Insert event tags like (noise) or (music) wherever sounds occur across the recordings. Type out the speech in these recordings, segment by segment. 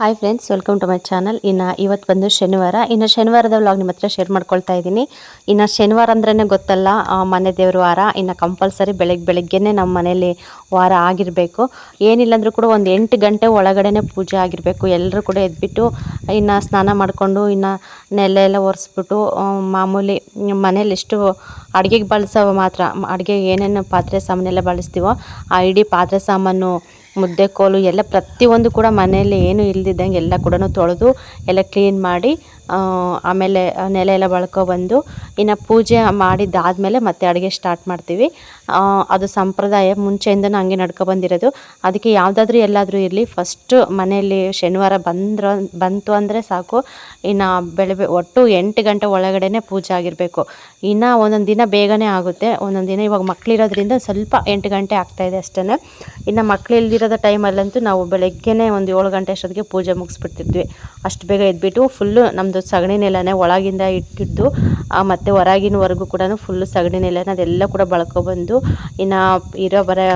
Hi friends welcome to my channel ಇನ್ನು ಇವತ್ತು ಬಂದು ಶನಿವಾರ. ಇನ್ನು ಶನಿವಾರದ ವ್ಲಾಗ್ ನಿಮ್ಮ ಹತ್ರ ಶೇರ್ ಮಾಡ್ಕೊಳ್ತಾ ಇದ್ದೀನಿ. ಇನ್ನು ಶನಿವಾರ ಅಂದ್ರೇ ಗೊತ್ತಲ್ಲ ಮನೆ ದೇವ್ರ ವಾರ. ಇನ್ನು ಕಂಪಲ್ಸರಿ ಬೆಳಗ್ಗೆ ಬೆಳಗ್ಗೆನೇ ನಮ್ಮ ಮನೇಲಿ ವಾರ ಆಗಿರಬೇಕು. ಏನಿಲ್ಲ ಅಂದರೂ ಕೂಡ ಒಂದು ಎಂಟು ಗಂಟೆ ಒಳಗಡೆ ಪೂಜೆ ಆಗಿರಬೇಕು. ಎಲ್ಲರೂ ಕೂಡ ಎದ್ಬಿಟ್ಟು, ಇನ್ನು ಸ್ನಾನ ಮಾಡಿಕೊಂಡು, ಇನ್ನು ನೆಲೆ ಎಲ್ಲ ಒರೆಸ್ಬಿಟ್ಟು ಮಾಮೂಲಿ ಮನೇಲಿ ಎಷ್ಟು ಅಡುಗೆಗೆ ಬಳಸೋ ಮಾತ್ರ ಅಡುಗೆಗೆ ಏನೇನು ಪಾತ್ರೆ ಸಾಮಾನೆಲ್ಲ ಬಳಸ್ತೀವೋ, ಆ ಇಡೀ ಪಾತ್ರೆ ಸಾಮಾನು ಮುದ್ದೆ ಕೋಲು ಎಲ್ಲ ಪ್ರತಿಯೊಂದು ಕೂಡ ಮನೆಯಲ್ಲಿ ಏನು ಇಲ್ದಿದ್ದಂಗೆ ಎಲ್ಲ ಕೂಡ ತೊಳೆದು ಎಲ್ಲ ಕ್ಲೀನ್ ಮಾಡಿ ಆಮೇಲೆ ನೆಲೆ ಎಲ್ಲ ಬಳ್ಕೊಬಂದು ಇನ್ನು ಪೂಜೆ ಮಾಡಿದ್ದಾದಮೇಲೆ ಮತ್ತೆ ಅಡುಗೆ ಸ್ಟಾರ್ಟ್ ಮಾಡ್ತೀವಿ. ಅದು ಸಂಪ್ರದಾಯ ಮುಂಚೆಯಿಂದನೂ ಹಂಗೆ ನಡ್ಕೊಬಂದಿರೋದು ಅದಕ್ಕೆ ಯಾವುದಾದ್ರೂ ಎಲ್ಲಾದರೂ ಇರಲಿ ಫಸ್ಟು ಮನೆಯಲ್ಲಿ ಶನಿವಾರ ಬಂದ್ರ, ಬಂತು ಅಂದರೆ ಸಾಕು. ಇನ್ನು ಬೆಳಗ್ಗೆ ಒಟ್ಟು ಎಂಟು ಗಂಟೆ ಒಳಗಡೆನೇ ಪೂಜೆ ಆಗಿರಬೇಕು. ಇನ್ನು ಒಂದೊಂದು ದಿನ ಬೇಗನೆ ಆಗುತ್ತೆ. ಒಂದೊಂದು ದಿನ ಇವಾಗ ಮಕ್ಕಳಿರೋದ್ರಿಂದ ಸ್ವಲ್ಪ ಎಂಟು ಗಂಟೆ ಆಗ್ತಾಯಿದೆ ಅಷ್ಟೇ ಇನ್ನು ಮಕ್ಕಳು ಟೈಮಲ್ಲಂತೂ ನಾವು ಬೆಳಗ್ಗೆನೇ ಒಂದು ಏಳು ಗಂಟೆ ಅಷ್ಟೊತ್ತಿಗೆ ಪೂಜೆ ಮುಗಿಸ್ಬಿಡ್ತಿದ್ವಿ. ಅಷ್ಟು ಬೇಗ ಎದ್ಬಿಟ್ಟು ಫುಲ್ಲು ನಮ್ಮದು ಸಗಣಿ ನೆಲನೇ ಒಳಗಿಂದ ಇಟ್ಟಿದ್ದು ಮತ್ತು ಹೊರಗಿನವರೆಗೂ ಕೂಡ ಫುಲ್ಲು ಸಗಣಿ ನೆಲನ ಅದೆಲ್ಲ ಕೂಡ ಬಳ್ಕೊಬಂದು, ಇನ್ನು ಇರೋ ಬರೋ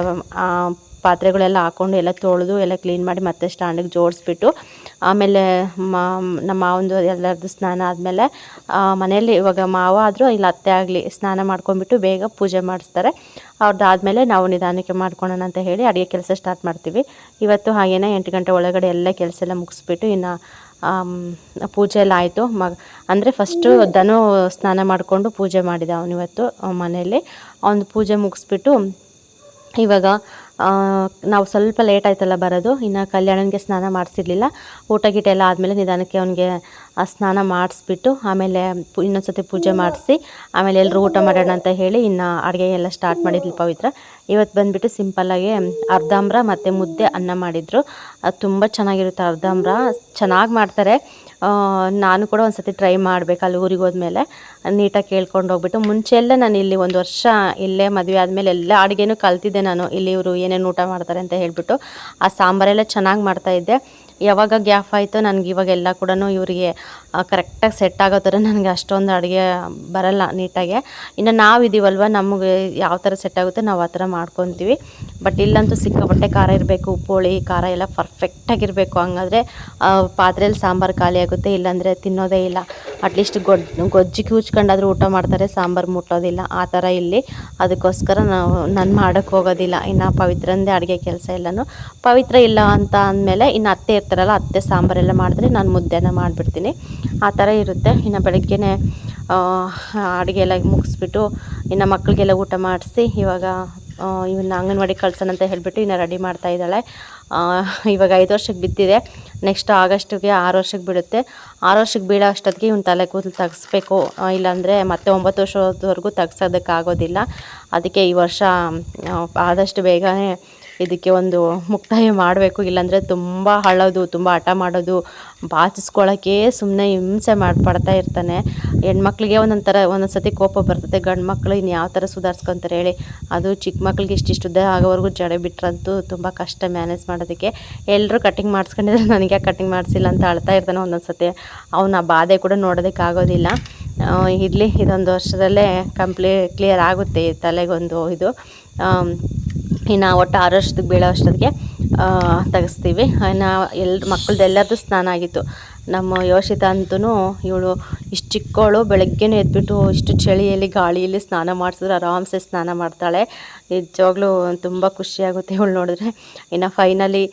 ಪಾತ್ರೆಗಳೆಲ್ಲ ಹಾಕ್ಕೊಂಡು ಎಲ್ಲ ತೊಳೆದು ಎಲ್ಲ ಕ್ಲೀನ್ ಮಾಡಿ ಮತ್ತೆ ಸ್ಟ್ಯಾಂಡಿಗೆ ಜೋಡಿಸ್ಬಿಟ್ಟು, ಆಮೇಲೆ ಮಾ, ನಮ್ಮ ಮಾವಂದು ಎಲ್ಲರದ್ದು ಸ್ನಾನ ಆದಮೇಲೆ ಮನೆಯಲ್ಲಿ ಇವಾಗ ಮಾವ ಆದರೂ ಇಲ್ಲ ಅತ್ತೆ ಆಗಲಿ ಸ್ನಾನ ಮಾಡ್ಕೊಂಡ್ಬಿಟ್ಟು ಬೇಗ ಪೂಜೆ ಮಾಡಿಸ್ತಾರೆ. ಅವ್ರದ್ದಾದಮೇಲೆ ನಾವು ನಿಧಾನಕ್ಕೆ ಮಾಡ್ಕೊಳ್ಳೋಣ ಅಂತ ಹೇಳಿ ಅಡುಗೆ ಕೆಲಸ ಸ್ಟಾರ್ಟ್ ಮಾಡ್ತೀವಿ. ಇವತ್ತು ಹಾಗೇನೆ ಎಂಟು ಗಂಟೆ ಒಳಗಡೆ ಎಲ್ಲ ಕೆಲಸ ಎಲ್ಲ ಮುಗಿಸ್ಬಿಟ್ಟು ಇನ್ನು ಪೂಜೆ ಎಲ್ಲ ಆಯಿತು. ಮಗ, ಅಂದರೆ ಫಸ್ಟು ದನು ಸ್ನಾನ ಮಾಡಿಕೊಂಡು ಪೂಜೆ ಮಾಡಿದ ಅವನಿವತ್ತು ಮನೆಯಲ್ಲಿ. ಅವನು ಪೂಜೆ ಮುಗಿಸ್ಬಿಟ್ಟು, ಇವಾಗ ನಾವು ಸ್ವಲ್ಪ ಲೇಟ್ ಆಯ್ತಲ್ಲ ಬರೋದು, ಇನ್ನು ಕಲ್ಯಾಣನಿಗೆ ಸ್ನಾನ ಮಾಡಿಸಿರ್ಲಿಲ್ಲ. ಊಟ ಗೀಟ ಎಲ್ಲ ಆದಮೇಲೆ ನಿಧಾನಕ್ಕೆ ಅವನಿಗೆ ಸ್ನಾನ ಮಾಡಿಸ್ಬಿಟ್ಟು, ಆಮೇಲೆ ಇನ್ನೊಂದು ಸತಿ ಪೂಜೆ ಮಾಡಿಸಿ, ಆಮೇಲೆ ಎಲ್ಲರೂ ಊಟ ಮಾಡೋಣ ಅಂತ ಹೇಳಿ ಇನ್ನು ಅಡುಗೆ ಎಲ್ಲ ಸ್ಟಾರ್ಟ್ ಮಾಡಿದ್ಲು ಪವಿತ್ರ. ಇವತ್ತು ಬಂದುಬಿಟ್ಟು ಸಿಂಪಲ್ಲಾಗಿ ಅರ್ಧಾಂಬ್ರ ಮತ್ತು ಮುದ್ದೆ ಅನ್ನ ಮಾಡಿದರು. ಅದು ತುಂಬ ಚೆನ್ನಾಗಿರುತ್ತೆ ಅರ್ಧಾಂಬ್ರ ಚೆನ್ನಾಗಿ ಮಾಡ್ತಾರೆ. ನಾನು ಕೂಡ ಒಂದು ಸತಿ ಟ್ರೈ ಮಾಡಬೇಕು ಅಲ್ಲಿ ಊರಿಗೆ ಹೋದ್ಮೇಲೆ. ನೀಟಾಗಿ ಕೇಳ್ಕೊಂಡು ಹೋಗ್ಬಿಟ್ಟು. ಮುಂಚೆ ಎಲ್ಲ ನಾನು ಇಲ್ಲಿ ಒಂದು ವರ್ಷ ಇಲ್ಲೇ ಮದುವೆ ಆದಮೇಲೆ ಎಲ್ಲ ಅಡುಗೆನೂ ಕಲ್ತಿದ್ದೆ ನಾನು. ಇಲ್ಲಿ ಇವರು ಏನೇನು ಊಟ ಮಾಡ್ತಾರೆ ಅಂತ ಹೇಳಿಬಿಟ್ಟು ಆ ಸಾಂಬಾರೆಲ್ಲ ಚೆನ್ನಾಗಿ ಮಾಡ್ತಾಯಿದ್ದೆ ಯಾವಾಗ ಗ್ಯಾಪ್ ಆಯಿತು ನನಗೆ ಇವಾಗೆಲ್ಲ ಕೂಡ ಇವರಿಗೆ ಕರೆಕ್ಟಾಗಿ ಸೆಟ್ ಆಗೋ ಥರ ನನಗೆ ಅಷ್ಟೊಂದು ಅಡುಗೆ ಬರಲ್ಲ ನೀಟಾಗೆ. ಇನ್ನು ನಾವು ಇದೀವಲ್ವ, ನಮಗೆ ಯಾವ ಥರ ಸೆಟ್ ಆಗುತ್ತೆ ನಾವು ಆ ಥರ ಮಾಡ್ಕೊತೀವಿ. ಬಟ್ ಇಲ್ಲಂತೂ ಸಿಕ್ಕಾಪಟ್ಟೆ ಖಾರ ಇರಬೇಕು ಉಪ್ಪುಳಿ ಖಾರ ಎಲ್ಲ ಪರ್ಫೆಕ್ಟಾಗಿರಬೇಕು ಹಂಗಾದ್ರೆ ಪಾತ್ರೆಯಲ್ಲಿ ಸಾಂಬಾರು ಖಾಲಿ ಆಗುತ್ತೆ, ಇಲ್ಲಾಂದರೆ ತಿನ್ನೋದೇ ಇಲ್ಲ. ಅಟ್ಲೀಸ್ಟ್ ಗೊಡ್ ಗೊಜ್ಜಿ ಕೂಚ್ಕೊಂಡಾದ್ರೂ ಊಟ ಮಾಡ್ತಾರೆ, ಸಾಂಬಾರು ಮುಟ್ಟೋದಿಲ್ಲ. ಆ ಥರ ಇಲ್ಲಿ. ಅದಕ್ಕೋಸ್ಕರ ನಾವು, ನಾನು ಮಾಡೋಕ್ಕೆ ಹೋಗೋದಿಲ್ಲ. ಇನ್ನು ಪವಿತ್ರಂದೇ ಅಡುಗೆ ಕೆಲಸ ಎಲ್ಲನೂ ಪವಿತ್ರ ಇಲ್ಲ ಅಂತ ಅಂದಮೇಲೆ ಇನ್ನು ಅತ್ತೆ ಇರ್ತಾರಲ್ಲ, ಅತ್ತೆ ಸಾಂಬಾರೆಲ್ಲ ಮಾಡಿದ್ರೆ ನಾನು ಮುದ್ದೆನ ಮಾಡಿಬಿಡ್ತೀನಿ. ಆ ಥರ ಇರುತ್ತೆ. ಇನ್ನು ಬೆಳಗ್ಗೆನೇ ಅಡುಗೆ ಎಲ್ಲ ಮುಗಿಸ್ಬಿಟ್ಟು ಇನ್ನು ಮಕ್ಕಳಿಗೆಲ್ಲ ಊಟ ಮಾಡಿಸಿ ಇವಾಗ ಇವನ್ನ ಅಂಗನವಾಡಿ ಕಳ್ಸೋಣ ಅಂತ ಹೇಳಿಬಿಟ್ಟು ಇನ್ನು ರೆಡಿ ಮಾಡ್ತಾ ಇದ್ದಾಳೆ. ಇವಾಗ ಐದು ವರ್ಷಕ್ಕೆ ಬಿದ್ದಿದೆ. ನೆಕ್ಸ್ಟ್ ಆಗಸ್ಟಿಗೆ ಆರು ವರ್ಷಕ್ಕೆ ಬೀಳುತ್ತೆ ಆರು ವರ್ಷಕ್ಕೆ ಬೀಳೋ ಅಷ್ಟೊತ್ತಿಗೆ ಇವ್ನ ತಲೆ ಕೂದಲು ತೆಗೆಸ್ಬೇಕು. ಇಲ್ಲಾಂದರೆ ಮತ್ತೆ ಒಂಬತ್ತು ವರ್ಷದವರೆಗೂ ತೆಗ್ಸೋದಕ್ಕಾಗೋದಿಲ್ಲ. ಅದಕ್ಕೆ ಈ ವರ್ಷ ಆದಷ್ಟು ಬೇಗನೆ ಇದಕ್ಕೆ ಒಂದು ಮುಕ್ತಾಯ ಮಾಡಬೇಕು. ಇಲ್ಲಾಂದರೆ ತುಂಬ ಹಳೋದು, ತುಂಬ ಹಠ ಮಾಡೋದು ಬಾಚಿಸ್ಕೊಳ್ಳೋಕ್ಕೆ ಸುಮ್ಮನೆ ಹಿಂಸೆ ಮಾಡ್ಪಡ್ತಾ ಇರ್ತಾನೆ. ಹೆಣ್ಮಕ್ಳಿಗೆ ಒಂದೊಂದು ಥರ ಒಂದೊಂದು ಕೋಪ ಬರ್ತದೆ. ಗಂಡು ಮಕ್ಕಳು ಇನ್ನು ಯಾವ ಥರ ಸುಧಾರಿಸ್ಕೊತಾರೆ ಹೇಳಿ. ಅದು ಚಿಕ್ಕ ಮಕ್ಳಿಗೆ ಇಷ್ಟಿಷ್ಟು ಉದ್ದ ಆಗೋವರೆಗೂ ಜಡೆ ಬಿಟ್ರಂತೂ ತುಂಬ ಕಷ್ಟ ಮ್ಯಾನೇಜ್ ಮಾಡೋದಕ್ಕೆ. ಎಲ್ಲರೂ ಕಟಿಂಗ್ ಮಾಡಿಸ್ಕೊಂಡಿದ್ರೆ ನನಗೆ ಕಟಿಂಗ್ ಮಾಡಿಸಿಲ್ಲ ಅಂತ ಅಳ್ತಾ ಇರ್ತಾನೆ ಒಂದೊಂದು ಸತಿ ಅವನ ಬಾಧೆ ಕೂಡ ನೋಡೋದಕ್ಕಾಗೋದಿಲ್ಲ ಇರಲಿ, ಇದೊಂದು ವರ್ಷದಲ್ಲೇ ಕಂಪ್ಲೀ, ಕ್ಲಿಯರ್ ಆಗುತ್ತೆ ತಲೆಗೊಂದು ಇದು. ಇನ್ನು ಒಟ್ಟು ಆರು ವರ್ಷದ ಬೀಳೋ ಅಷ್ಟೊತ್ತಿಗೆ ತೆಗೆಸ್ತೀವಿ. ಇನ್ನು ಎಲ್ ಮಕ್ಕಳದೆಲ್ಲರದು ಸ್ನಾನ ಆಗಿತ್ತು. ನಮ್ಮ ಯೋಷಿತ ಅಂತೂ ಇವಳು ಇಷ್ಟು ಚಿಕ್ಕವಳು ಬೆಳಗ್ಗೆನೇ ಎದ್ಬಿಟ್ಟು ಇಷ್ಟು ಚಳಿಯಲ್ಲಿ, ಗಾಳಿಯಲ್ಲಿ ಸ್ನಾನ ಮಾಡಿಸಿದ್ರೆ ಆರಾಮ್ಸೆ ಸ್ನಾನ ಮಾಡ್ತಾಳೆ. ನಿಜವಾಗ್ಲೂ ತುಂಬ ಖುಷಿಯಾಗುತ್ತೆ ಇವಳು ನೋಡಿದ್ರೆ. ಇನ್ನು ಫೈನಲಿ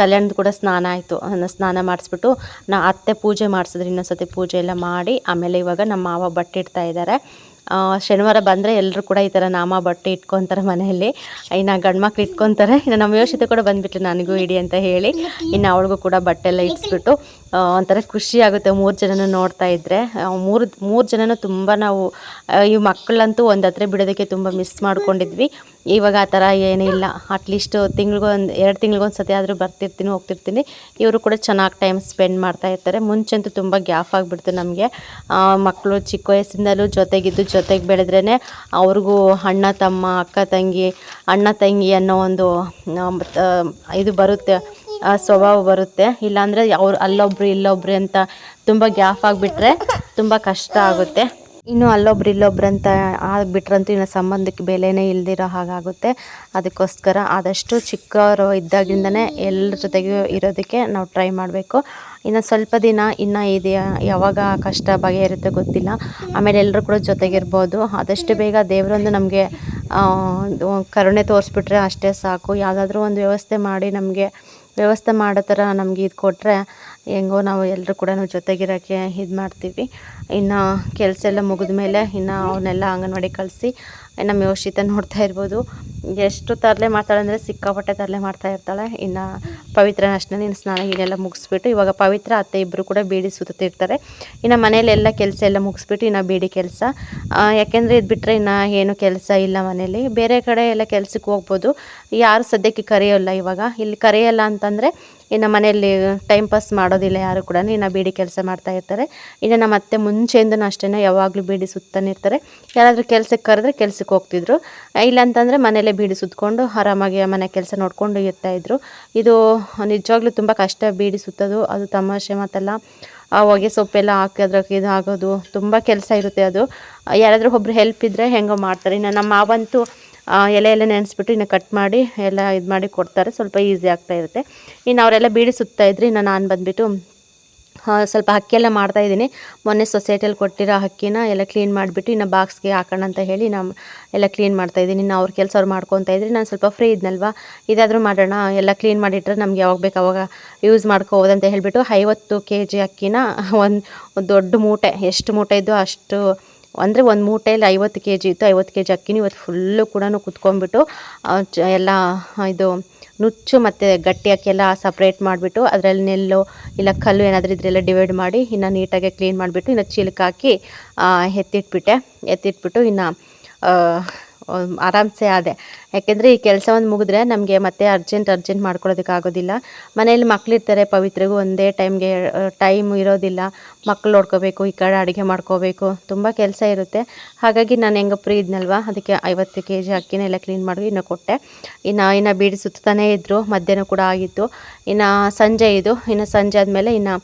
ಕಲ್ಯಾಣದ ಕೂಡ ಸ್ನಾನ ಆಯಿತು. ಸ್ನಾನ ಮಾಡಿಸ್ಬಿಟ್ಟು ನಾ ಅತ್ತೆ ಪೂಜೆ ಮಾಡಿಸಿದ್ರು ಇನ್ನೊಂದ್ಸತಿ ಪೂಜೆ ಎಲ್ಲ ಮಾಡಿ. ಆಮೇಲೆ ಇವಾಗ ನಮ್ಮ ಮಾವ ಬಟ್ಟೆ ಇದ್ದಾರೆ ಶನಿವಾರ ಬಂದರೆ ಎಲ್ಲರೂ ಕೂಡ ಈ ಥರ ನಾಮ ಬಟ್ಟೆ ಇಟ್ಕೊತಾರೆ ಮನೆಯಲ್ಲಿ. ಇನ್ನು ಗಂಡು ಮಕ್ಳು ಇಟ್ಕೊತಾರೆ. ಇನ್ನು ನಮ್ಮ ಕೂಡ ಬಂದುಬಿಟ್ಲು ನನಗೂ ಇಡಿ ಅಂತ ಹೇಳಿ. ಇನ್ನು ಅವಳಿಗೂ ಕೂಡ ಬಟ್ಟೆ ಎಲ್ಲ ಇಟ್ಸ್ಬಿಟ್ಟು ಒಂಥರ ಖುಷಿ ಆಗುತ್ತೆ. ಮೂರು ಜನನೂ ನೋಡ್ತಾ ಇದ್ದರೆ ಮೂರು ಮೂರು ಜನನೂ ತುಂಬ ನಾವು ಈ ಮಕ್ಕಳಂತೂ ಒಂದು ಹತ್ರ ಬಿಡೋದಕ್ಕೆ ತುಂಬ ಮಿಸ್ ಮಾಡ್ಕೊಂಡಿದ್ವಿ. ಇವಾಗ ಆ ಥರ ಏನಿಲ್ಲ ಅಟ್ಲೀಸ್ಟ್ ತಿಂಗ್ಳಿಗೊಂದು ಎರಡು ತಿಂಗ್ಳಿಗೊಂದು ಸತಿ ಆದರೂ ಬರ್ತಿರ್ತೀನಿ, ಹೋಗ್ತಿರ್ತೀನಿ. ಇವರು ಕೂಡ ಚೆನ್ನಾಗಿ ಟೈಮ್ ಸ್ಪೆಂಡ್ ಮಾಡ್ತಾ ಇರ್ತಾರೆ. ಮುಂಚೆಂತೂ ತುಂಬ ಗ್ಯಾಪ್ ಆಗಿಬಿಡ್ತು ನಮಗೆ. ಮಕ್ಕಳು ಚಿಕ್ಕ ವಯಸ್ಸಿಂದಲೂ ಜೊತೆಗಿದ್ದು, ಜೊತೆಗೆ ಬೆಳೆದ್ರೇ ಅವ್ರಿಗೂ ಅಣ್ಣ, ತಮ್ಮ, ಅಕ್ಕ, ತಂಗಿ, ಅಣ್ಣ, ತಂಗಿ ಅನ್ನೋ ಒಂದು ಇದು ಬರುತ್ತೆ. ಸ್ವಭಾವ ಬರುತ್ತೆ. ಇಲ್ಲಾಂದರೆ ಅವ್ರು ಅಲ್ಲೊಬ್ರು, ಇಲ್ಲೊಬ್ರು ಅಂತ ತುಂಬ ಗ್ಯಾಪ್ ಆಗಿಬಿಟ್ರೆ ತುಂಬ ಕಷ್ಟ ಆಗುತ್ತೆ. ಇನ್ನು ಅಲ್ಲೊಬ್ರು ಇಲ್ಲೊಬ್ರು ಅಂತ ಆಗ್ಬಿಟ್ರಂತೂ ಇನ್ನು ಸಂಬಂಧಕ್ಕೆ ಬೆಲೆನೇ ಇಲ್ದಿರೋ ಹಾಗಾಗುತ್ತೆ. ಅದಕ್ಕೋಸ್ಕರ ಆದಷ್ಟು ಚಿಕ್ಕವರು ಇದ್ದಾಗಿಂದನೇ ಎಲ್ಲರ ಜೊತೆಗೂ ಇರೋದಕ್ಕೆ ನಾವು ಟ್ರೈ ಮಾಡಬೇಕು. ಇನ್ನು ಸ್ವಲ್ಪ ದಿನ, ಇನ್ನು ಇದು. ಯಾವಾಗ ಕಷ್ಟ ಬಗೆಹರುತ್ತೆ ಗೊತ್ತಿಲ್ಲ. ಆಮೇಲೆ ಎಲ್ಲರೂ ಕೂಡ ಜೊತೆಗಿರ್ಬೋದು. ಆದಷ್ಟು ಬೇಗ ದೇವರೊಂದು ನಮಗೆ ಕರುಣೆ ತೋರಿಸ್ಬಿಟ್ರೆ ಅಷ್ಟೇ ಸಾಕು. ಯಾವುದಾದ್ರೂ ಒಂದು ವ್ಯವಸ್ಥೆ ಮಾಡಿ ನಮಗೆ ವ್ಯವಸ್ಥೆ ಮಾಡೋ ಥರ ನಮಗೆ ಇದು ಕೊಟ್ಟರೆ ಹೆಂಗೋ ನಾವು ಎಲ್ಲರೂ ಕೂಡ ನಾವು ಜೊತೆಗಿರೋಕ್ಕೆ ಇದು ಮಾಡ್ತೀವಿ. ಇನ್ನು ಕೆಲಸ ಎಲ್ಲ ಮುಗಿದ ಮೇಲೆ ಇನ್ನು ಅವನ್ನೆಲ್ಲ ಅಂಗನವಾಡಿ ಕಳಿಸಿ, ನಮ್ಮ ಯೋಷಿತ ನೋಡ್ತಾ ಇರ್ಬೋದು. ಎಷ್ಟು ತರಲೆ ಮಾಡ್ತಾಳೆ ಅಂದರೆ ಸಿಕ್ಕಾಪಟ್ಟೆ ತರಲೆ ಮಾಡ್ತಾ ಇರ್ತಾಳೆ. ಇನ್ನು ಪವಿತ್ರ ಅಷ್ಟೇ ನೀನು ಸ್ನಾನ ಗೀನೆಲ್ಲ ಮುಗಿಸ್ಬಿಟ್ಟು, ಇವಾಗ ಪವಿತ್ರ ಅತ್ತೆ ಇಬ್ಬರು ಕೂಡ ಬೇಡಿ ಸುತ್ತಿರ್ತಾರೆ ಇನ್ನು ಮನೆಯಲ್ಲೆಲ್ಲ ಕೆಲಸ ಎಲ್ಲ ಮುಗಿಸ್ಬಿಟ್ಟು ಇನ್ನು ಬೇಡಿ ಕೆಲಸ. ಯಾಕೆಂದರೆ ಇದು ಬಿಟ್ಟರೆ ಇನ್ನು ಏನು ಕೆಲಸ ಇಲ್ಲ ಮನೇಲಿ ಬೇರೆ ಕಡೆ ಎಲ್ಲ ಕೆಲಸಕ್ಕೆ ಹೋಗ್ಬೋದು. ಯಾರು ಸದ್ಯಕ್ಕೆ ಕರೆಯೋಲ್ಲ ಇವಾಗ. ಇಲ್ಲಿ ಕರೆಯೋಲ್ಲ ಅಂತಂದರೆ ಇನ್ನು ಮನೆಯಲ್ಲಿ ಟೈಮ್ ಪಾಸ್ ಮಾಡೋದಿಲ್ಲ ಯಾರು ಕೂಡ. ಇನ್ನು ಬೀಡಿ ಕೆಲಸ ಮಾಡ್ತಾ ಇರ್ತಾರೆ. ಇನ್ನು ನಮ್ಮ ಅತ್ತೆ ಮುಂಚೆಯಿಂದನೂ ಅಷ್ಟೇ ಯಾವಾಗಲೂ ಬೀಡಿ ಸುತ್ತಾನೆ ಇರ್ತಾರೆ. ಯಾರಾದರೂ ಕೆಲಸಕ್ಕೆ ಕರೆದ್ರೆ ಕೆಲಸಕ್ಕೆ ಹೋಗ್ತಿದ್ರು. ಇಲ್ಲಾಂತಂದರೆ ಮನೆಯಲ್ಲೇ ಬೀಡಿ ಸುತ್ತಕೊಂಡು ಆರಾಮಾಗಿ ಮನೆ ಕೆಲಸ ನೋಡಿಕೊಂಡು ಇರ್ತಾಯಿದ್ರು ಇದು ನಿಜವಾಗ್ಲೂ ತುಂಬ ಕಷ್ಟ ಬೀಡಿ ಸುತ್ತೋದು. ಅದು ತಮಾಷೆ ಮಾತಲ್ಲ. ಆ ಹೊಗೆ ಸೊಪ್ಪೆಲ್ಲ ಹಾಕೋದ್ರಕ್ಕೆ ಇದು ಆಗೋದು ತುಂಬ ಕೆಲಸ ಇರುತ್ತೆ ಅದು. ಯಾರಾದರೂ ಒಬ್ರು ಹೆಲ್ಪ್ ಇದ್ದರೆ ಹೆಂಗೋ ಮಾಡ್ತಾರೆ. ಇನ್ನು ನಮ್ಮ ಮಾವಂತೂ ಎಲೆ ಎಲ್ಲ ನೆನೆಸ್ಬಿಟ್ಟು ಇನ್ನು ಕಟ್ ಮಾಡಿ ಎಲ್ಲ ಇದು ಮಾಡಿ ಕೊಡ್ತಾರೆ. ಸ್ವಲ್ಪ ಈಸಿ ಆಗ್ತಾ ಇರುತ್ತೆ. ಇನ್ನು ಅವರೆಲ್ಲ ಬೀಡಿ ಸುತ್ತಾ ಇನ್ನು ನಾನು ಬಂದುಬಿಟ್ಟು ಸ್ವಲ್ಪ ಅಕ್ಕಿ ಎಲ್ಲ ಮಾಡ್ತಾಯಿದ್ದೀನಿ ಮೊನ್ನೆ ಸೊಸೈಟಿಯಲ್ಲಿ ಕೊಟ್ಟಿರೋ ಅಕ್ಕಿನ ಎಲ್ಲ ಕ್ಲೀನ್ ಮಾಡಿಬಿಟ್ಟು ಇನ್ನು ಬಾಕ್ಸ್ಗೆ ಹಾಕೋಣ ಅಂತ ಹೇಳಿ ನಾನು ಎಲ್ಲ ಕ್ಲೀನ್ ಮಾಡ್ತಾಯಿದ್ದೀನಿ ಇನ್ನು ಅವ್ರ ಕೆಲಸ ಅವ್ರು ಮಾಡ್ಕೊತಾ ಇದ್ರಿ ನಾನು ಸ್ವಲ್ಪ ಫ್ರೀ ಇದ್ನಲ್ವ? ಇದಾದರೂ ಮಾಡೋಣ. ಎಲ್ಲ ಕ್ಲೀನ್ ಮಾಡಿಟ್ರೆ ನಮ್ಗೆ ಯಾವಾಗ ಬೇಕು ಅವಾಗ ಯೂಸ್ ಮಾಡ್ಕೋಬೋದಂತ ಹೇಳಿಬಿಟ್ಟು ಐವತ್ತು ಕೆ ಜಿ ಅಕ್ಕಿನ ಒಂದು ದೊಡ್ಡ ಮೂಟೆ. ಎಷ್ಟು ಮೂಟೆ ಇದ್ದೋ ಅಷ್ಟು ಅಂದರೆ ಒಂದು ಮೂಟೆಯಲ್ಲಿ ಐವತ್ತು ಕೆ ಜಿ ಇತ್ತು, ಐವತ್ತು ಕೆ ಜಿ ಅಕ್ಕಿನ ಇವತ್ತು ಫುಲ್ಲು ಕೂಡ ಕುತ್ಕೊಂಡ್ಬಿಟ್ಟು ಎಲ್ಲ ಇದು ನುಚ್ಚು ಮತ್ತು ಗಟ್ಟಿ ಎಲ್ಲ ಸಪ್ರೇಟ್ ಮಾಡಿಬಿಟ್ಟು, ಅದರಲ್ಲಿ ನೆಲ್ಲು ಇಲ್ಲ ಕಲ್ಲು ಏನಾದರೂ ಇದ್ರೆಲ್ಲ ಡಿವೈಡ್ ಮಾಡಿ, ಇನ್ನು ನೀಟಾಗಿ ಕ್ಲೀನ್ ಮಾಡಿಬಿಟ್ಟು, ಇನ್ನು ಚೀಲಕ್ಕೆ ಹಾಕಿ ಎತ್ತಿಟ್ಬಿಟ್ಟೆ. ಎತ್ತಿಟ್ಬಿಟ್ಟು ಇನ್ನು ಆರಾಮ್ಸೆ ಆದೆ. ಯಾಕೆಂದರೆ ಈ ಕೆಲಸ ಒಂದು ಮುಗಿದ್ರೆ ನಮಗೆ ಮತ್ತೆ ಅರ್ಜೆಂಟ್ ಅರ್ಜೆಂಟ್ ಮಾಡ್ಕೊಳ್ಳೋದಕ್ಕಾಗೋದಿಲ್ಲ ಮನೇಲಿ ಮಕ್ಕಳಿರ್ತಾರೆ ಪವಿತ್ರಗೂ ಒಂದೇ ಟೈಮ್ಗೆ ಟೈಮ್ ಇರೋದಿಲ್ಲ. ಮಕ್ಕಳು ನೋಡ್ಕೋಬೇಕು, ಈ ಕಡೆ ಅಡುಗೆ ಮಾಡ್ಕೋಬೇಕು. ತುಂಬ ಕೆಲಸ ಇರುತ್ತೆ. ಹಾಗಾಗಿ ನಾನು ಹೆಂಗೆ ಫ್ರೀ ಇದ್ನಲ್ವ? ಅದಕ್ಕೆ ಐವತ್ತು ಕೆ ಜಿ ಅಕ್ಕಿನೆಲ್ಲ ಕ್ಲೀನ್ ಮಾಡಿ ಇನ್ನೂ ಕೊಟ್ಟೆ. ಇನ್ನು ಇನ್ನು ಬೀಡಿ ಸುತ್ತಾನೇ ಇದ್ದರು ಮಧ್ಯಾಹ್ನ ಕೂಡ ಆಗಿತ್ತು. ಇನ್ನು ಸಂಜೆ ಇದು. ಇನ್ನು ಸಂಜೆ ಆದಮೇಲೆ ಇನ್ನು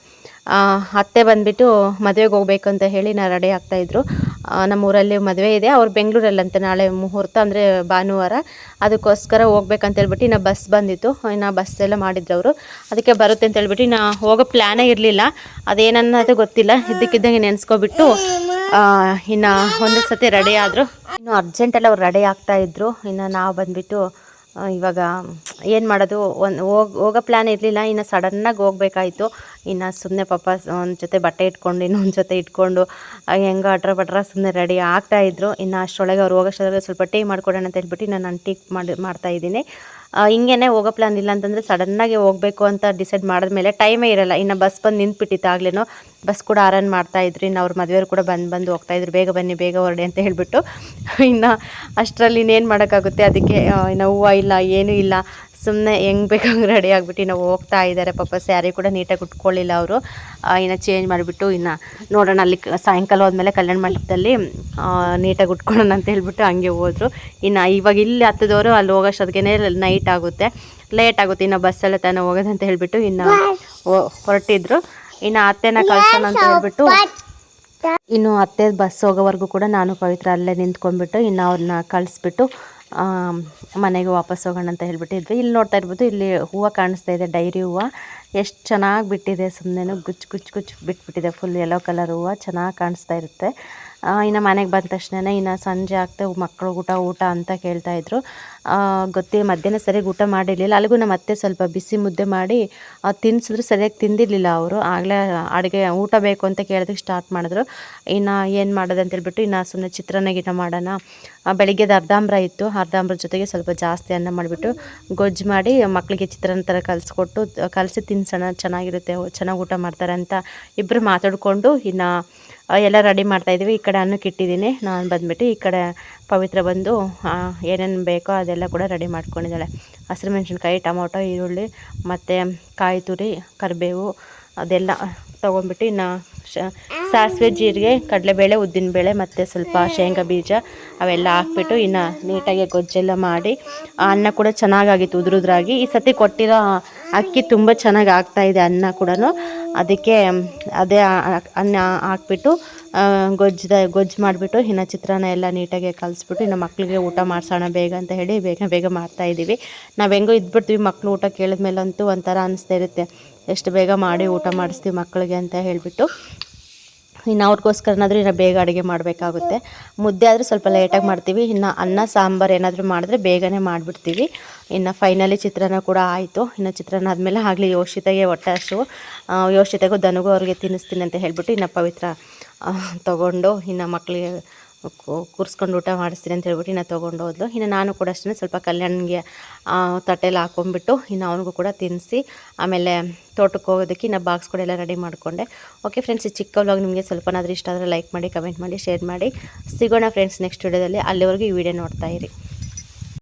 ಅತ್ತೆ ಬಂದುಬಿಟ್ಟು ಮದುವೆಗೆ ಹೋಗ್ಬೇಕು ಅಂತ ಹೇಳಿ ನಾ ರೆಡಿ ಆಗ್ತಾಯಿದ್ರು ನಮ್ಮೂರಲ್ಲಿ ಮದುವೆ ಇದೆ. ಅವ್ರು ಬೆಂಗಳೂರಲ್ಲಂತೆ ನಾಳೆ ಮುಹೂರ್ತ ಅಂದರೆ ಭಾನುವಾರ. ಅದಕ್ಕೋಸ್ಕರ ಹೋಗ್ಬೇಕಂತ ಹೇಳ್ಬಿಟ್ಟು ಇನ್ನು ಬಸ್ ಬಂದಿತ್ತು. ಇನ್ನು ಬಸ್ ಎಲ್ಲ ಮಾಡಿದ್ರು ಅವರು ಅದಕ್ಕೆ ಬರುತ್ತೆ ಅಂತ ಹೇಳ್ಬಿಟ್ಟು ಇನ್ನು ಹೋಗೋ ಪ್ಲ್ಯಾನೇ ಇರಲಿಲ್ಲ. ಅದೇನನ್ನೋದು ಗೊತ್ತಿಲ್ಲ. ಇದ್ದಕ್ಕಿದ್ದಂಗೆ ನೆನೆಸ್ಕೊಬಿಟ್ಟು ಇನ್ನು ಒಂದೊಂದು ಸತಿ ರೆಡಿ ಆದರು. ಇನ್ನು ಅರ್ಜೆಂಟಲ್ಲಿ ಅವ್ರು ರೆಡಿ ಆಗ್ತಾಯಿದ್ರು ಇನ್ನು ನಾವು ಬಂದುಬಿಟ್ಟು ಇವಾಗ ಏನು ಮಾಡೋದು, ಒಂದು ಹೋಗಿ ಹೋಗೋ ಪ್ಲ್ಯಾನ್ ಇರಲಿಲ್ಲ, ಇನ್ನು ಸಡನ್ನಾಗಿ ಹೋಗಬೇಕಾಯ್ತು. ಇನ್ನು ಸುಮ್ಮನೆ ಪಾಪ ಒಂದು ಜೊತೆ ಬಟ್ಟೆ ಇಟ್ಕೊಂಡು, ಇನ್ನೊಂದು ಜೊತೆ ಇಟ್ಕೊಂಡು ಹೆಂಗೆ ಅಟ್ರ ಬಟ್ರ ಸುಮ್ಮನೆ ರೆಡಿ ಆಗ್ತಾಯಿದ್ರು ಇನ್ನು ಅಷ್ಟರೊಳಗೆ ಅವ್ರು ಹೋಗೋಷ್ಟೊಳಗೆ ಸ್ವಲ್ಪ ಟೀ ಮಾಡಿಕೊಡೋಣ ಅಂತ ಹೇಳ್ಬಿಟ್ಟು ನಾನು ಟೀ ಮಾಡಿ ಮಾಡ್ತಾಯಿದ್ದೀನಿ ಹಿಂಗೇ ಹೋಗೋ ಪ್ಲ್ಯಾನ್ ಇಲ್ಲ ಅಂತಂದರೆ ಸಡನ್ನಾಗಿ ಹೋಗಬೇಕು ಅಂತ ಡಿಸೈಡ್ ಮಾಡಿದ್ಮೇಲೆ ಟೈಮೇ ಇರಲ್ಲ. ಇನ್ನು ಬಸ್ ಬಂದು ನಿಂತ್ಬಿಟ್ಟಿತ್ತು ಆಗ್ಲೇನೋ ಬಸ್ ಕೂಡ ಆರನ್ ಮಾಡ್ತಾಯಿದ್ರು ಇನ್ನು ಅವ್ರ ಮದುವೆಯವ್ರು ಕೂಡ ಬಂದು ಬಂದು ಹೋಗ್ತಾಯಿದ್ರು ಬೇಗ ಬನ್ನಿ, ಬೇಗ ಹೊರಡಿ ಅಂತ ಹೇಳಿಬಿಟ್ಟು. (laughs) ಇನ್ನು ಅಷ್ಟರಲ್ಲಿ ಇನ್ನೇನು ಮಾಡೋಕ್ಕಾಗುತ್ತೆ? ಅದಕ್ಕೆ ಇನ್ನು ಹೂವು ಇಲ್ಲ, ಏನೂ ಇಲ್ಲ. ಸುಮ್ಮನೆ ಹೆಂಗೆ ಬೇಕಂಗೆ ರೆಡಿ ಆಗಿಬಿಟ್ಟು ನಾವು ಹೋಗ್ತಾ ಇದ್ದಾರೆ ಪಾಪ ಸ್ಯಾರಿ ಕೂಡ ನೀಟಾಗಿ ಉಟ್ಕೊಳ್ಳಿಲ್ಲ ಅವರು. ಇನ್ನು ಚೇಂಜ್ ಮಾಡಿಬಿಟ್ಟು ಇನ್ನು ನೋಡೋಣ ಅಲ್ಲಿ ಸಾಯಂಕಾಲ ಹೋದ್ಮೇಲೆ ಕಲ್ಯಾಣ ಮಂಟಪದಲ್ಲಿ ನೀಟಾಗಿ ಉಟ್ಕೊಳ್ಳೋಣ ಅಂತ ಹೇಳ್ಬಿಟ್ಟು ಹಂಗೆ ಹೋದರು. ಇನ್ನು ಇವಾಗ ಇಲ್ಲಿ ಹತ್ತದವರು, ಅಲ್ಲಿ ಹೋಗೋಷ್ಟೊತ್ತಿಗೆ ನೈಟ್ ಆಗುತ್ತೆ. ಲೇಟ್ ಆಗುತ್ತೆ. ಇನ್ನು ಬಸ್ಸಲ್ಲೇ ತಾನೇ ಹೋಗೋದಂತ ಹೇಳಿಬಿಟ್ಟು ಇನ್ನು ಹೊರಟಿದ್ರು. ಇನ್ನು ಅತ್ತೆನ ಕಳ್ಸೋಣ ಅಂತ ಹೇಳ್ಬಿಟ್ಟು ಇನ್ನು ಅತ್ತೆ ಬಸ್ ಹೋಗೋವರೆಗೂ ಕೂಡ ನಾನು ಪವಿತ್ರ ಅಲ್ಲೇ ನಿಂತ್ಕೊಂಡ್ಬಿಟ್ಟು ಇನ್ನು ಅವ್ರನ್ನ ಕಳಿಸ್ಬಿಟ್ಟು ಮನೆಗೆ ವಾಪಸ್ ಹೋಗೋಣ ಅಂತ ಹೇಳ್ಬಿಟ್ಟಿದ್ವಿ ಇಲ್ಲಿ ನೋಡ್ತಾ ಇರ್ಬೋದು, ಇಲ್ಲಿ ಹೂವು ಕಾಣಿಸ್ತಾ ಇದೆ, ಡೈರಿ ಹೂವು. ಎಷ್ಟು ಚೆನ್ನಾಗಿ ಬಿಟ್ಟಿದೆ ಸುಮ್ಮನೆ ಗುಚ್ಚು ಗುಚ್ಚು ಗುಚ್ಚು ಬಿಟ್ಬಿಟ್ಟಿದೆ. ಫುಲ್ ಯೆಲ್ಲೋ ಕಲರ್ ಹೂವು, ಚೆನ್ನಾಗಿ ಕಾಣಿಸ್ತಾ ಇರುತ್ತೆ. ಇನ್ನು ಮನೆಗೆ ಬಂದ ತಕ್ಷಣ ಇನ್ನು ಸಂಜೆ ಆಗ್ತಾ ಮಕ್ಕಳು ಊಟ ಊಟ ಅಂತ ಕೇಳ್ತಾಯಿದ್ರು ಗೊತ್ತೇ ಮಧ್ಯಾಹ್ನ ಸರಿಯಾಗಿ ಊಟ ಮಾಡಿರಲಿಲ್ಲ. ಅಲ್ಲಿಗೂ ನಮ್ಮ ಅತ್ತೆ ಸ್ವಲ್ಪ ಬಿಸಿ ಮುದ್ದೆ ಮಾಡಿ ತಿನ್ಸಿದ್ರು. ಸರಿಯಾಗಿ ತಿಂದಿರಲಿಲ್ಲ ಅವರು. ಆಗಲೇ ಅಡುಗೆ ಊಟ ಬೇಕು ಅಂತ ಕೇಳೋದಕ್ಕೆ ಸ್ಟಾರ್ಟ್ ಮಾಡಿದ್ರು. ಇನ್ನು ಏನು ಮಾಡೋದು ಅಂತೇಳ್ಬಿಟ್ಟು ಇನ್ನು ಸುಮ್ಮನೆ ಚಿತ್ರಾನ್ನ ಗಿಟ ಮಾಡೋಣ. ಬೆಳಿಗ್ಗೆದು ಅರ್ಧಾಂಬ್ರ ಇತ್ತು. ಅರ್ಧಾಂಬ್ರ ಜೊತೆಗೆ ಸ್ವಲ್ಪ ಜಾಸ್ತಿ ಅನ್ನ ಮಾಡಿಬಿಟ್ಟು ಗೊಜ್ಜು ಮಾಡಿ ಮಕ್ಕಳಿಗೆ ಚಿತ್ರಾನ್ನ ಥರ ಕಲಿಸ್ಕೊಟ್ಟು, ಕಲಸಿ ತಿನ್ಸೋಣ, ಚೆನ್ನಾಗಿರುತ್ತೆ ಚೆನ್ನಾಗಿ ಊಟ ಮಾಡ್ತಾರೆ ಅಂತ ಇಬ್ಬರು ಮಾತಾಡಿಕೊಂಡು ಇನ್ನು ಎಲ್ಲ ರೆಡಿ ಮಾಡ್ತಾಯಿದ್ದೀವಿ ಈ ಕಡೆ ಅನ್ನಕ್ಕೆ ಇಟ್ಟಿದ್ದೀನಿ. ನಾನು ಬಂದುಬಿಟ್ಟು ಈ ಕಡೆ ಪವಿತ್ರ ಬಂದು ಏನೇನು ಬೇಕೋ ಅದೆಲ್ಲ ಕೂಡ ರೆಡಿ ಮಾಡ್ಕೊಂಡಿದ್ದಾಳೆ. ಹಸಿರು ಮೆಣಸಿನ್ಕಾಯಿ, ಟೊಮೊಟೊ, ಈರುಳ್ಳಿ ಮತ್ತು ಕಾಯಿ ತುರಿ, ಕರಿಬೇವು ಅದೆಲ್ಲ ತೊಗೊಂಡ್ಬಿಟ್ಟು ಇನ್ನು ಸಾಸಿವೆ, ಜೀರಿಗೆ, ಕಡಲೆಬೇಳೆ, ಉದ್ದಿನಬೇಳೆ ಮತ್ತು ಸ್ವಲ್ಪ ಶೇಂಗಾ ಬೀಜ ಅವೆಲ್ಲ ಹಾಕ್ಬಿಟ್ಟು ಇನ್ನು ನೀಟಾಗಿ ಗೊಜ್ಜೆಲ್ಲ ಮಾಡಿ ಅನ್ನ ಕೂಡ ಚೆನ್ನಾಗಾಗಿತ್ತು, ಉದುರುದ್ರಾಗಿ. ಈ ಸತಿ ಕೊಟ್ಟಿರೋ ಅಕ್ಕಿ ತುಂಬ ಚೆನ್ನಾಗಿ ಆಗ್ತಾ ಇದೆ ಅನ್ನ ಕೂಡ ಅದಕ್ಕೆ ಅದೇ ಅನ್ನ ಹಾಕ್ಬಿಟ್ಟು ಗೊಜ್ಜದ, ಗೊಜ್ಜು ಮಾಡಿಬಿಟ್ಟು ಇನ್ನು ಚಿತ್ರಾನ್ನ ಎಲ್ಲ ನೀಟಾಗಿ ಕಲಿಸ್ಬಿಟ್ಟು, ಇನ್ನು ಮಕ್ಕಳಿಗೆ ಊಟ ಮಾಡಿಸೋಣ ಬೇಗ ಅಂತ ಹೇಳಿ ಬೇಗ ಬೇಗ ಮಾಡ್ತಾ ಇದ್ದೀವಿ ನಾವು ಹೆಂಗೋ ಇದ್ಬಿಡ್ತೀವಿ ಮಕ್ಕಳು ಊಟ ಕೇಳಿದ್ಮೇಲಂತೂ ಒಂಥರ ಅನಿಸ್ತಾ ಇರುತ್ತೆ. ಎಷ್ಟು ಬೇಗ ಮಾಡಿ ಊಟ ಮಾಡಿಸ್ತೀವಿ ಮಕ್ಕಳಿಗೆ ಅಂತ ಹೇಳಿಬಿಟ್ಟು. ಇನ್ನು ಅವ್ರಿಗೋಸ್ಕರನಾದರೂ ಇನ್ನು ಬೇಗ ಅಡುಗೆ ಮಾಡಬೇಕಾಗುತ್ತೆ. ಮುದ್ದೆ ಆದರೆ ಸ್ವಲ್ಪ ಲೇಟಾಗಿ ಮಾಡ್ತೀವಿ. ಇನ್ನು ಅನ್ನ, ಸಾಂಬಾರು ಏನಾದರೂ ಮಾಡಿದ್ರೆ ಬೇಗನೆ ಮಾಡಿಬಿಡ್ತೀವಿ. ಇನ್ನು ಫೈನಲಿ ಚಿತ್ರಾನ್ನ ಕೂಡ ಆಯಿತು. ಇನ್ನು ಚಿತ್ರಾನ್ನ ಆದಮೇಲೆ ಆಗಲಿ ಯೋಷಿತೆಗೆ ಹೊಟ್ಟೆ ಹಸು. ಆ, ಯೋಷಿತೆಗೂ ದನಗೂ ಅವ್ರಿಗೆ ತಿನ್ನಿಸ್ತೀನಿ ಅಂತ ಹೇಳ್ಬಿಟ್ಟು ಇನ್ನು ಪವಿತ್ರ ತೊಗೊಂಡು ಇನ್ನು ಮಕ್ಕಳಿಗೆ ಕೂರಿಸ್ಕೊಂಡು ಊಟ ಮಾಡಿಸ್ತೀನಿ ಅಂತ ಹೇಳ್ಬಿಟ್ಟು ಇನ್ನು ತೊಗೊಂಡು ಹೋದ್ಲು. ಇನ್ನು ನಾನು ಕೂಡ ಅಷ್ಟೇ ಸ್ವಲ್ಪ ಕಲ್ಯಾಣಿಗೆ ತಟ್ಟೆಲಿ ಹಾಕೊಂಡ್ಬಿಟ್ಟು ಇನ್ನು ಅವನಿಗೂ ಕೂಡ ತಿನ್ನಿಸಿ ಆಮೇಲೆ ತೋಟಕ್ಕೆ ಹೋಗೋದಕ್ಕೆ ಇನ್ನು ಬಾಕ್ಸ್ ಕೂಡ ಎಲ್ಲ ರೆಡಿ ಮಾಡಿಕೊಂಡೆ. ಓಕೆ ಫ್ರೆಂಡ್ಸ್ ಈ ಚಿಕ್ಕ ವ್ಲಾಗ್ ನಿಮಗೆ ಸ್ವಲ್ಪನಾದ್ರೂ ಇಷ್ಟ ಆದರೆ ಲೈಕ್ ಮಾಡಿ ಕಮೆಂಟ್ ಮಾಡಿ ಶೇರ್ ಮಾಡಿ. ಸಿಗೋಣ ಫ್ರೆಂಡ್ಸ್ ನೆಕ್ಸ್ಟ್ ವೀಡಿಯೋದಲ್ಲಿ ಅಲ್ಲಿವರೆಗೂ ಈ ವಿಡಿಯೋ ನೋಡ್ತಾ ಇರಿ.